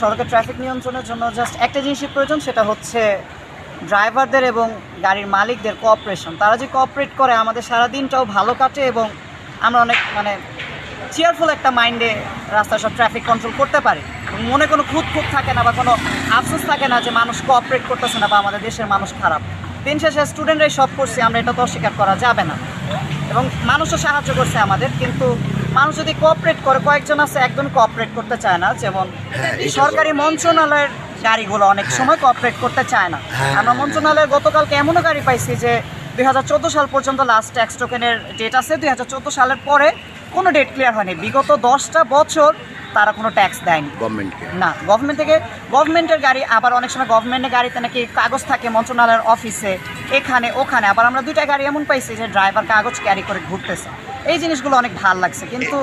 সড়কের ট্রাফিক নিয়ন্ত্রণের জন্য জাস্ট একটা জিনিসই প্রয়োজন, সেটা হচ্ছে ড্রাইভারদের এবং গাড়ির মালিকদের কোঅপারেশন তারা যে কোঅপারেট করে, আমাদের সারা দিনটাও ভালো কাটে এবং আমরা অনেক মানে চেয়ারফুল একটা মাইন্ডে রাস্তায় সব ট্রাফিক কন্ট্রোল করতে পারি। মনে কোনো খুঁত খুঁত থাকে না বা কোনো আফসোস থাকে না যে মানুষ কোঅপারেট করতেছে না বা আমাদের দেশের মানুষ খারাপ। দিন শেষে স্টুডেন্টরাই সব করছে, আমরা এটা তো অস্বীকার করা যাবে না। এবং মানুষও সাহায্য করছে আমাদের, কিন্তু মানুষ যদি কোঅপারেট করে কয়েকজন আছে একদম কোঅপারেট করতে চায় না। যেমন হ্যাঁ, সরকারি মন্ত্রণালয়ের গাড়িগুলো অনেক সময় কোঅপারেট করতে চায় না। হ্যাঁ। আমরা মন্ত্রণালয়ের গতকালকে এমনও গাড়ি পাইছি যে দুই হাজার চোদ্দ সাল পর্যন্ত লাস্ট ট্যাক্স টোকেনের ডেট আছে। দুই হাজার চোদ্দ সালের পরে কোনো ডেট ক্লিয়ার হয়নি। বিগত দশটা বছর তারা কোনো ট্যাক্স দেয়নি। গভর্নমেন্টকে না গভর্নমেন্ট থেকে গভর্নমেন্টের গাড়ি আবার অনেক সময় গভর্নমেন্টের গাড়িতে নাকি কাগজ থাকে মন্ত্রণালয়ের অফিসে এখানে ওখানে। আবার আমরা দুইটা গাড়ি এমন পাইছি যে ড্রাইভার কাগজ ক্যারি করে ঘুরতেছে। এই জিনিসগুলো অনেক ভালো লাগছে কিন্তু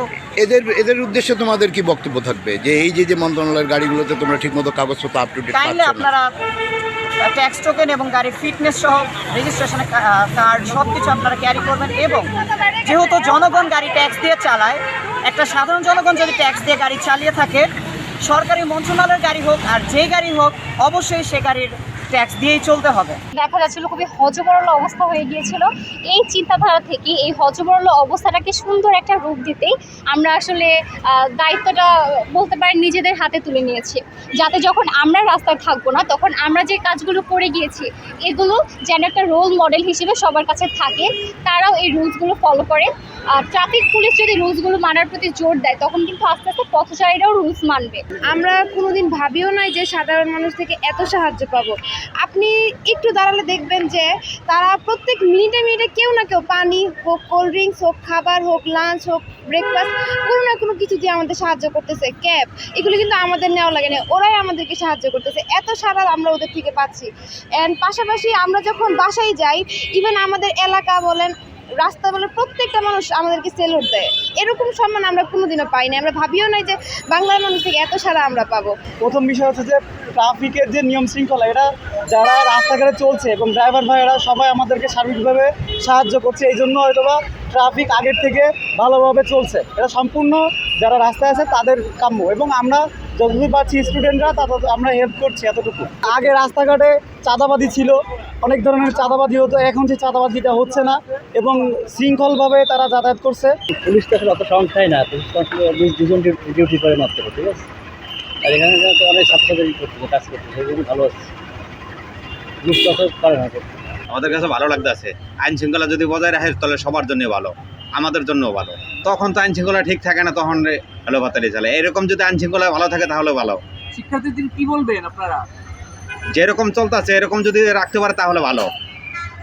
এদের এদের উদ্দেশ্যে তোমাদের কি বক্তব্য থাকবে? যে এই যে যে মন্ত্রণালয়ের গাড়িগুলোতে তোমরা ঠিকমতো কাগজপত্র আপ টু ডেট পাচ্ছ না? আপনারা ট্যাক্স টোকেন এবং গাড়ির ফিটনেস সহ রেজিস্ট্রেশন কার্ড সব কিছু আপনারা ক্যারি করবেন এবং যেহেতু জনগণ গাড়ি ট্যাক্স দিয়ে চালায় একটা সাধারণ জনগণ যদি ট্যাক্স দিয়ে গাড়ি চালিয়ে থাকে সরকারি মন্ত্রণালয়ের গাড়ি হোক আর যে গাড়ি হোক অবশ্যই সে গাড়ির ট্যাক্স দিয়েই চলতে হবে। দেখা যাচ্ছিল খুবই হজবরল অবস্থা হয়ে গিয়েছিল। এই চিন্তাধারা থেকে এই হজবরল অবস্থাটাকে সুন্দর একটা রূপ দিতেই আমরা আসলে দায়িত্বটা বলতে পারি নিজেদের হাতে তুলে নিয়েছি। যাতে যখন আমরা রাস্তায় থাকব না, তখন আমরা যে কাজগুলো করে গিয়েছি, এগুলো যেন একটা রোল মডেল হিসেবে সবার কাছে থাকে। তারাও এই রুলসগুলো ফলো করে। আর ট্রাফিক পুলিশ যদি রুলসগুলো মানার প্রতি জোর দেয়, তখন কিন্তু আস্তে আস্তে পথচারীরাও রুলস মানবে। আমরা কোনোদিন ভাবিও নাই যে সাধারণ মানুষ থেকে এত সাহায্য পাবো। আপনি একটু দাঁড়ালে দেখবেন যে তারা প্রত্যেক মিনিটে মিনিটে কেউ না কেউ পানি হোক কোল্ড ড্রিঙ্কস হোক, খাবার হোক লাঞ্চ হোক ব্রেকফাস্ট কোনো না কোনো কিছু দিয়ে আমাদের সাহায্য করতেছে। ক্যাব এগুলো কিন্তু আমাদের নেওয়া লাগে না। ওরাই আমাদেরকে সাহায্য করতেছে। এত সারা আমরা ওদের থেকে পাচ্ছি। অ্যান্ড পাশাপাশি আমরা যখন বাসায় যাই ইভেন আমাদের এলাকা বলেন রাস্তা বলে প্রত্যেকটা মানুষ আমাদেরকে সেলুট দেয়। এরকম সম্মান আমরা কোনোদিনও পাইনি। আমরা ভাবিও নাই যে বাংলার মানুষ থেকে এত সারা আমরা পাবো। প্রথম বিষয় হচ্ছে যে ট্রাফিকের যে নিয়ম শৃঙ্খলা, এটা যারা রাস্তাঘাটে চলছে এবং ড্রাইভার ভাইয়েরা সবাই আমাদেরকে সার্বিকভাবে সাহায্য করছে, এই জন্য হয়তোবা ট্রাফিক আগের থেকে ভালোভাবে চলছে। এটা সম্পূর্ণ যারা রাস্তায় আছে তাদের কাম্য এবং আমরা যতদূর পাচ্ছি স্টুডেন্টরা তত আমরা হেল্প করছি এতটুকু। আগে রাস্তাঘাটে চাঁদাবাদি ছিল অনেক ধরনের চাঁদাবাদি হতো এখন যে চাঁদাবাদিটা হচ্ছে না এবং শৃঙ্খলভাবে তারা যাতায়াত করছে। পুলিশ তো আসলে অত খায় না পুলিশ দুজন ডিউটি করে মাত্র ঠিক আছে? আর এখানে তো অনেক ছাত্রছাত্রী করতেছে কাজ করতেছে সেই জন্য ভালো আছে পুলিশ তো পারে না। আমাদের কাছে ভালো লাগতেছে। আইন শৃঙ্খলা যদি বজায় রাখে তাহলে সবার জন্য ভালো আমাদের জন্য ভালো। তখন তো আইন শৃঙ্খলা ঠিক থাকে না তখন হ্যালো ভাতালি চলে এরকম যদি আইন শৃঙ্খলা ভালো থাকে তাহলে ভালো। শিক্ষার্থীদের কি বলবেন আপনারা? যেরকম চলতেছে, এরকম যদি রাখতে পারে তাহলে ভালো।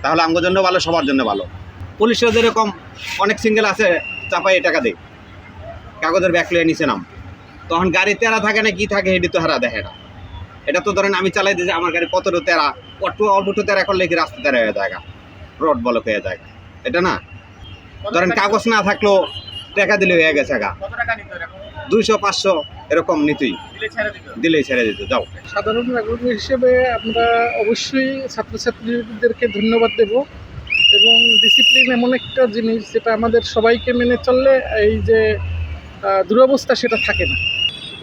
তাহলে আমার জন্য ভালো, সবার জন্য ভালো। পুলিশরা যেরকম অনেক সিঙ্গেল আছে, চাপাই টাকা দেয় কাগজের ব্যাগ লিয়ে নিচে নাম। তখন গাড়ি তেরা থাকে না, কি থাকে হেডি তো হারা দেখে না। এটা তো ধরেন আমি চালাই দিয়েছি আমার গাড়ি কতটুকু তেরা অল্প অল্প তেরা করলে কি রাস্তা তেরা হয়ে যায় রোড বলক হয়ে যায় এটা না? ধরেন কাগজ না থাকলেও টাকা দিলে হয়ে গেছে গা। দুইশো, পাঁচশো এরকম নিতুই দিলেই ছেড়ে দিত যাও। সাধারণ নাগরিক হিসেবে আমরা অবশ্যই ছাত্রছাত্রীদেরকে ধন্যবাদ দেব এবং ডিসিপ্লিন এমন একটা জিনিস যেটা আমাদের সবাইকে মেনে চললে এই যে দুরবস্থা সেটা থাকে না।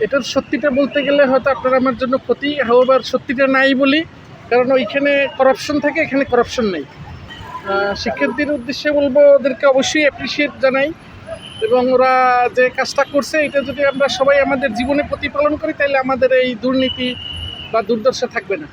এটার সত্যিটা বলতে গেলে হয়তো আপনার আমার জন্য ক্ষতি হাওয়াবার সত্যিটা নাই বলি কারণ ওইখানে করাপশন থাকে এখানে করাপশন নেই। শিক্ষার্থীর উদ্দেশ্যে বলব ওদেরকে অবশ্যই অ্যাপ্রিসিয়েট জানাই। এবং ওরা যে কাজটা করছে, এটা যদি আমরা সবাই আমাদের জীবনে প্রতিপালন করি, তাহলে আমাদের এই দুর্নীতি বা দুর্দশা থাকবে না।